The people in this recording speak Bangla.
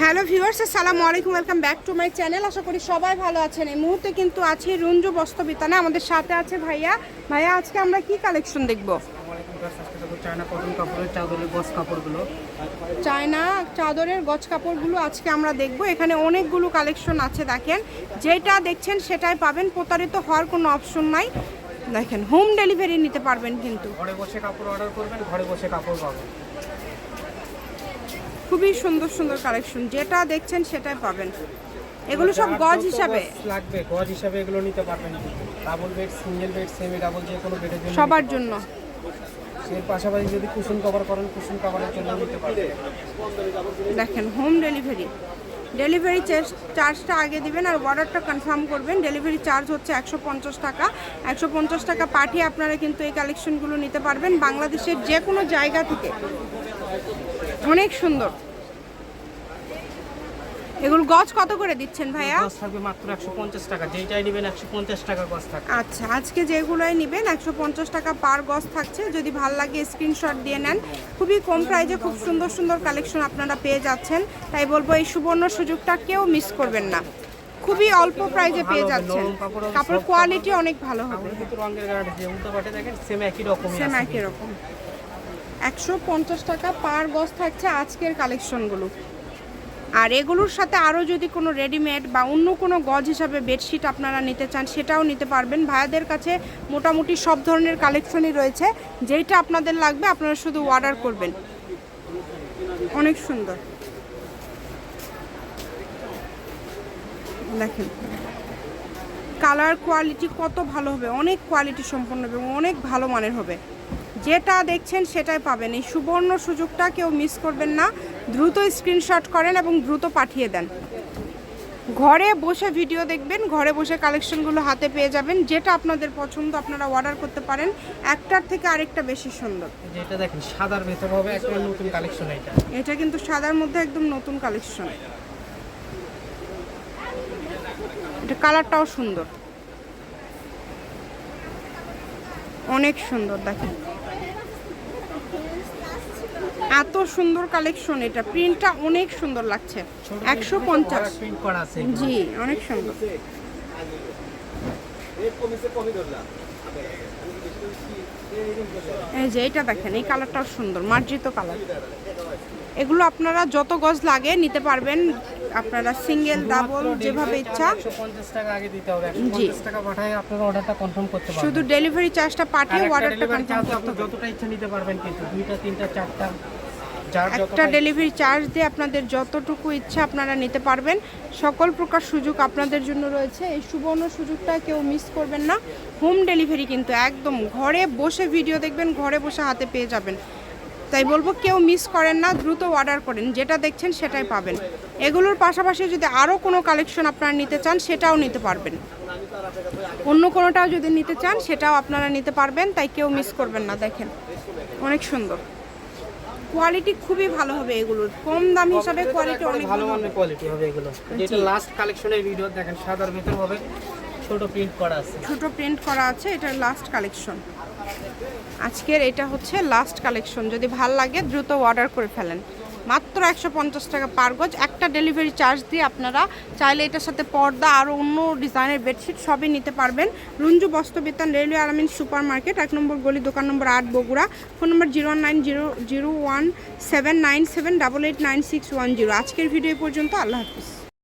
হ্যালো ভিউয়ার্স আসসালামু আলাইকুম welcome back to my channel. আশা করি সবাই ভালো আছেন। এই মুহূর্তে কিন্তু আছি রঞ্জু বস্ত্রবিতানে। আমাদের সাথে আছে ভাইয়া। ভাইয়া আজকে আমরা কি কালেকশন দেখব? চায়না চাদরের গজ কাপড়গুলো আজকে আমরা দেখব। এখানে অনেকগুলো কালেকশন আছে দেখেন। যেটা দেখছেন সেটাই পাবেন। প্রতারিত হওয়ার কোনো অপশন নাই। দেখেন হোম ডেলিভারি নিতে পারবেন কিন্তু। ঘরে বসে কাপড় অর্ডার করবেন ঘরে বসে কাপড় পাবেন। খুবই সুন্দর সুন্দর কালেকশন যেটা দেখছেন সেটাই পাবেন। এগুলো সব গজ হিসাবে। লাগবে গজ হিসাবে এগুলো নিতে পারবেন double bed single bed semi double যে কোনো বেডের জন্য সবার জন্য। এর পাশাপাশি যদি কুশন কভার করেন কুশন কভারের জন্য নিতে পারবেন। দেখেন হোম ডেলিভারি ডেলিভারি চার্জটা আগে দিবেন আর অর্ডারটা কনফার্ম করবেন। ডেলিভারি চার্জ হচ্ছে একশো পঞ্চাশ টাকা। একশো পঞ্চাশ টাকা পাঠিয়ে আপনারা কিন্তু এই কালেকশনগুলো নিতে পারবেন বাংলাদেশের যে কোনো জায়গা থেকে। অনেক সুন্দর। এগুলো গজ কত করে দিচ্ছেন ভাইয়া? গজ থাকবে মাত্র একশো পঞ্চাশ টাকা। যেইটাই নেবেন একশো পঞ্চাশ টাকা গজ থাকবে। আচ্ছা আজকে যেগুলোই নেবেন একশো পঞ্চাশ টাকা পার গজ থাকছে। যদি ভালো লাগে স্ক্রিনশট দিয়ে নেন। খুবই কম প্রাইজে খুব সুন্দর সুন্দর কালেকশন আপনারা পেয়ে যাচ্ছেন। তাই বলব এই সুবর্ণ সুযোগটা কেউ মিস করবেন না। খুবই অল্প প্রাইজে পেয়ে যাচ্ছেন। কাপড় কোয়ালিটি অনেক ভালো হবে। রঙের গাড়ি যে উল্টো পাটে দেখেন সেম একই রকমই সেম একই রকম। একশো পঞ্চাশ টাকা পার গজ থাকছে আজকের কালেকশনগুলো। আর এগুলোর সাথে আরও যদি কোনো রেডিমেড বা অন্য কোনো গজ হিসাবে বেডশিট আপনারা নিতে চান, সেটাও নিতে পারবেন। ভাইয়াদের কাছে মোটামুটি সব ধরনের কালেকশনই রয়েছে। যেইটা আপনাদের লাগবে, আপনারা শুধু অর্ডার করবেন। অনেক সুন্দর। দেখেন কালার কোয়ালিটি কত ভালো হবে, অনেক কোয়ালিটি সম্পন্ন এবং অনেক ভালো মানের হবে। যেটা দেখছেন সেটাই পাবেন। এই সুবর্ণ সুযোগটা কেউ মিস করবেন না। দ্রুত স্ক্রিনশট করেন এবং দ্রুত পাঠিয়ে দেন। ঘরে বসে ভিডিও দেখবেন ঘরে বসে কালেকশনগুলো হাতে পেয়ে যাবেন। যেটা আপনাদের পছন্দ আপনারা অর্ডার করতে পারেন। একটার থেকে আরেকটা বেশি সুন্দর। যেটা দেখেন সাদার ভেতর হবে একটা নতুন কালেকশন এটা। এটা কিন্তু সাদার মধ্যে একদম নতুন কালেকশন এটা কালারটাও সুন্দর। অনেক সুন্দর দেখেন। এত সুন্দর কালেকশন এটা। প্রিন্টটা অনেক সুন্দর লাগছে। একশো পঞ্চাশ। প্রিন্ট করা আছে জি অনেক সুন্দর। এই যে এটা দেখেন এই কালারটাও সুন্দর মার্জিত কালার এগুলো আপনারা যত গজ লাগে নিতে পারবেন আপনারা সিঙ্গেল ডাবল যেভাবে ইচ্ছা। টাকা পাঠায় আপনারা অর্ডারটা কনফার্ম করতে পারবেন। শুধু ডেলিভারি চার্জটা পাঠিয়ে অর্ডারটা কনফার্ম আপনি যতটা ইচ্ছা নিতে পারবেন কিন্তু দুইটা তিনটা চারটা। একটা ডেলিভারি চার্জ দিয়ে আপনাদের যতটুকু ইচ্ছা আপনারা নিতে পারবেন। সকল প্রকার সুযোগ আপনাদের জন্য রয়েছে। এই সুবর্ণ সুযোগটা কেউ মিস করবেন না। হোম ডেলিভারি কিন্তু একদম ঘরে বসে ভিডিও দেখবেন ঘরে বসে হাতে পেয়ে যাবেন। তাই বলব কেউ মিস করেন না দ্রুত অর্ডার করেন। যেটা দেখছেন সেটাই পাবেন। এগুলোর পাশাপাশি যদি আরও কোনো কালেকশন আপনারা নিতে চান সেটাও নিতে পারবেন। অন্য কোনোটাও যদি নিতে চান সেটাও আপনারা নিতে পারবেন। তাই কেউ মিস করবেন না দেখেন। অনেক সুন্দর। কোয়ালিটি খুবই ভালো হবে এগুলোর কম দাম হিসাবে কোয়ালিটি অনেক ভালো মানের কোয়ালিটি হবে এগুলো। যেটা লাস্ট কালেকশনের ভিডিও দেখেন সাদার ভিতর হবে ছোট প্রিন্ট করা আছে। ছোট প্রিন্ট করা আছে এটার লাস্ট কালেকশন আজকের এটা হচ্ছে লাস্ট কালেকশন যদি ভালো লাগে দ্রুত অর্ডার করে ফেলেন। মাত্র একশো পঞ্চাশ টাকা পার গজ। একটা ডেলিভারি চার্জ দিয়ে আপনারা চাইলে এটার সাথে পর্দা আরও অন্য ডিজাইনের বেডশিট সবই নিতে পারবেন। রুঞ্জু বস্ত্রবিতান রেলওয়ে আরামিন সুপার মার্কেট এক নম্বর গলি, দোকান নম্বর আট, Bogura. Phone number zero nine zero zero one seven nine seven double eight nine six one zero. আজকের ভিডিও পর্যন্ত, আল্লাহ হাফিজ।